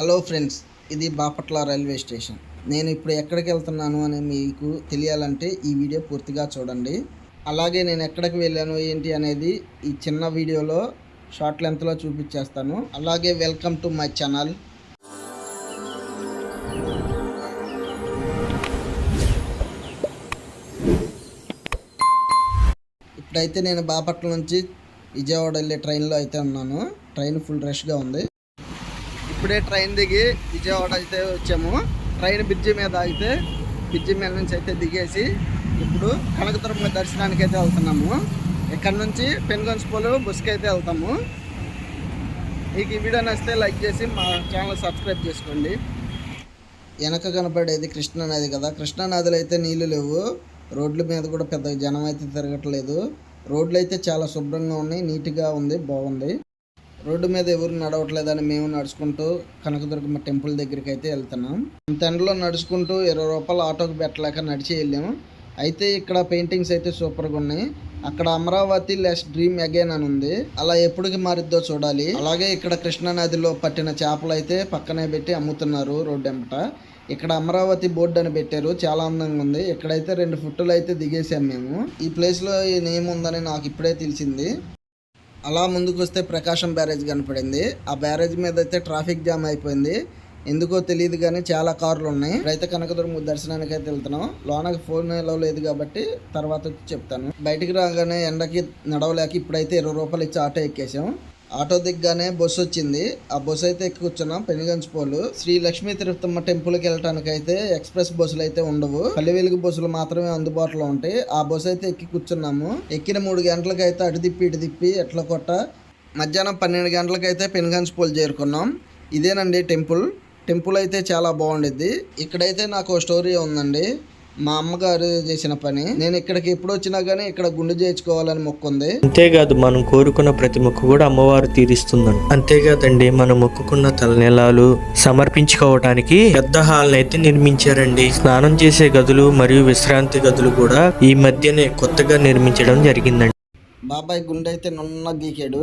Hello friends ఇది Bapatla railway station. నేను ఇప్పుడు ఎక్కడికి వెళ్తున్నాను అని మీకు తెలియాలంటే ఈ వీడియో పూర్తిగా చూడండి. అలాగే నేను ఎక్కడికి వెళ్ళాను ఏంటి అనేది ఈ చిన్న వీడియోలో షార్ట్ లెంత్లో చూపించేస్తాను. అలాగే వెల్కమ్ టు మై ఛానల్. ఇప్పుడైతే నేను బాపట్ల నుంచి విజయవాడ వెళ్ళే ట్రైన్లో అయితే ఉన్నాను. ట్రైన్ ఫుల్ రష్గా ఉంది. ఇప్పుడే ట్రైన్ దిగి విజయవాడ అయితే వచ్చాము. ట్రైన్ బ్రిడ్జి మీద అయితే బ్రిడ్జి మీద నుంచి అయితే దిగేసి ఇప్పుడు కనకదుర్గ దర్శనానికి అయితే వెళ్తున్నాము. ఇక్కడ నుంచి? పెనుగొంచుపోలు బస్కి అయితే వెళ్తాము. మీకు ఈ వీడియో నచ్చితే లైక్ చేసి మా ఛానల్ సబ్స్క్రైబ్ చేసుకోండి. వెనక కనపడేది కృష్ణా నది కదా. కృష్ణా నదిలో అయితే నీళ్ళు లేవు. రోడ్ల మీద కూడా పెద్ద జనం అయితే తిరగట్లేదు. రోడ్లు అయితే చాలా శుభ్రంగా ఉన్నాయి నీట్గా ఉంది బాగుంది. రోడ్డు మీద ఎవరు నడవట్లేదని మేము నడుచుకుంటూ కనకదుర్గమ్మ టెంపుల్ దగ్గరికి అయితే వెళ్తున్నాం. తెండలో నడుచుకుంటూ ఇరవై రూపాయలు ఆటోకి పెట్టలేక నడిచి వెళ్ళాము అయితే ఇక్కడ పెయింటింగ్స్ అయితే సూపర్గా ఉన్నాయి. అక్కడ అమరావతి లెస్ డ్రీమ్ అగైన్ అని ఉంది. అలా ఎప్పటికి మారిద్దో చూడాలి. అలాగే ఇక్కడ కృష్ణా నదిలో పట్టిన చేపలు అయితే పక్కనే పెట్టి అమ్ముతున్నారు రోడ్డు ఎంపట ఇక్కడ అమరావతి బోర్డు అని పెట్టారు. చాలా అందంగా ఉంది. ఇక్కడైతే రెండు ఫుట్టులు అయితే దిగేసాం మేము. ఈ ప్లేస్లో ఈ నేమ్ ఉందని నాకు ఇప్పుడే తెలిసింది. అలా ముందుకు వస్తే ప్రకాశం బ్యారేజ్ కనపడింది. ఆ బ్యారేజ్ మీద అయితే ట్రాఫిక్ జామ్ అయిపోయింది. ఎందుకో తెలియదు కానీ చాలా కార్లు ఉన్నాయి. ఇప్పుడైతే కనకదుర్గ దర్శనానికి అయితే వెళ్తున్నాం. లోనకి ఫోన్ ఎలా లేదు కాబట్టి తర్వాత వచ్చి చెప్తాను. బయటికి రాగానే ఎండకి నడవలేక ఇప్పుడైతే ఇరవై రూపాయలు ఇచ్చి ఆటో ఎక్కేసాం. ఆటో దిగ్గానే బస్సు వచ్చింది. ఆ బస్సు అయితే ఎక్కి కూర్చున్నాం పెనుగంచిపోలు శ్రీ లక్ష్మీ తిరుపతమ్మ టెంపుల్కి వెళ్ళటానికి అయితే ఎక్స్ప్రెస్ బస్సులు అయితే ఉండవు. పల్లె వెలుగు బస్సులు మాత్రమే అందుబాటులో ఉంటాయి. ఆ బస్సు అయితే ఎక్కి కూర్చున్నాము. ఎక్కిన మూడు గంటలకు అయితే అటు తిప్పి ఇటు తిప్పి ఎట్ల కొట్ట. మధ్యాహ్నం పన్నెండు గంటలకైతే పెనుగంచిపోలు చేరుకున్నాం. ఇదేనండి టెంపుల్. టెంపుల్ అయితే చాలా బాగుండిద్ది. ఇక్కడైతే నాకు స్టోరీ ఉందండి. మా అమ్మగారు చేసిన పని. నేను ఇక్కడికి ఎప్పుడు వచ్చినా కానీ ఇక్కడ గుండు చేయించుకోవాలని మొక్కుంది. అంతేకాదు మనం కోరుకున్న ప్రతి మొక్కు కూడా అమ్మవారు తీరుస్తుందండి అంతేకాదండి మనం మొక్కుకున్న తలనెలాలు సమర్పించుకోవడానికి పెద్ద హాల్ అయితే నిర్మించారండి. స్నానం చేసే గదులు మరియు విశ్రాంతి గదులు కూడా ఈ మధ్యనే కొత్తగా నిర్మించడం జరిగిందండి. బాబాయ్ గుండె అయితే నున్న గీకాడు.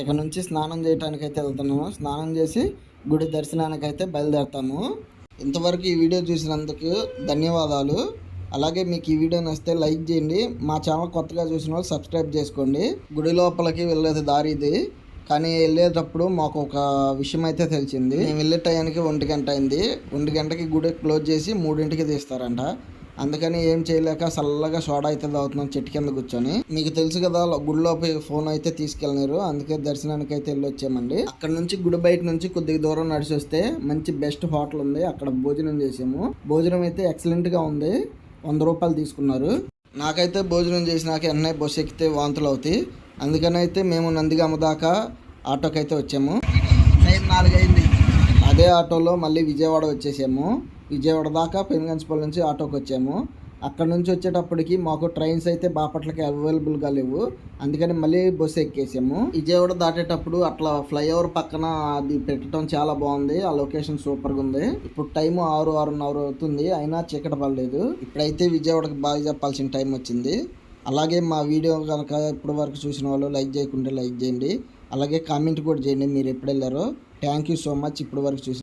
ఇక నుంచి స్నానం చేయడానికి అయితే వెళ్తున్నాము. స్నానం చేసి గుడి దర్శనానికి అయితే బయలుదేరుతాము. ఇంతవరకు ఈ వీడియో చూసినందుకు ధన్యవాదాలు. అలాగే మీకు ఈ వీడియో నచ్చితే లైక్ చేయండి. మా ఛానల్ కొత్తగా చూసిన వాళ్ళు సబ్స్క్రైబ్ చేసుకోండి. గుడి లోపలికి వెళ్ళేది దారి ఇది. కానీ వెళ్ళేటప్పుడు మాకు ఒక విషయం అయితే తెలిసింది. మేము వెళ్ళే టయానికి ఒంటి గంట అయింది. ఒంటి గంటకి గుడి క్లోజ్ చేసి మూడింటికి తీస్తారంట. అందుకని ఏం చేయలేక చల్లగా సోడా అయితే తాగుతున్నాం చెట్టు కింద కూర్చొని. మీకు తెలుసు కదా గుడిలోకి ఫోన్ అయితే తీసుకెళ్ళినారు అందుకే దర్శనానికి అయితే వెళ్ళి వచ్చామండి అక్కడ నుంచి గుడి బయట నుంచి కొద్దిగా దూరం నడిచి వస్తే మంచి బెస్ట్ హోటల్ ఉంది. అక్కడ భోజనం చేసాము. భోజనం అయితే ఎక్సలెంట్గా ఉంది. వంద రూపాయలు తీసుకున్నారు. నాకైతే భోజనం చేసినాక ఎన్నై బస్సు ఎక్కితే వాంతులు అవుతాయి. అందుకని అయితే మేము నందిగామ దాకా ఆటోకి అయితే వచ్చాము నాలుగైంది. అదే ఆటోలో మళ్ళీ విజయవాడ వచ్చేసాము. విజయవాడ దాకా పెనుగంచిపల్లి నుంచి ఆటోకి వచ్చాము. అక్కడ నుంచి వచ్చేటప్పటికి మాకు ట్రైన్స్ అయితే బాపట్లకి అవైలబుల్గా లేవు. అందుకని మళ్ళీ బస్సు ఎక్కేసాము. విజయవాడ దాటేటప్పుడు అట్లా ఫ్లైఓవర్ పక్కన అది పెట్టడం చాలా బాగుంది. ఆ లొకేషన్ సూపర్గా ఉంది. ఇప్పుడు టైం ఆరు ఆరున్నర అవుతుంది. అయినా చీకటి పడలేదు. ఇప్పుడైతే విజయవాడకి బాగా చెప్పాల్సిన టైం వచ్చింది. అలాగే మా వీడియో కనుక ఇప్పటి వరకు చూసిన వాళ్ళు లైక్ చేయకుంటే లైక్ చేయండి. అలాగే కామెంట్ కూడా చేయండి. మీరు ఎప్పుడు వెళ్ళారో. Thank you so much. ఇప్పటి వరకు చూసి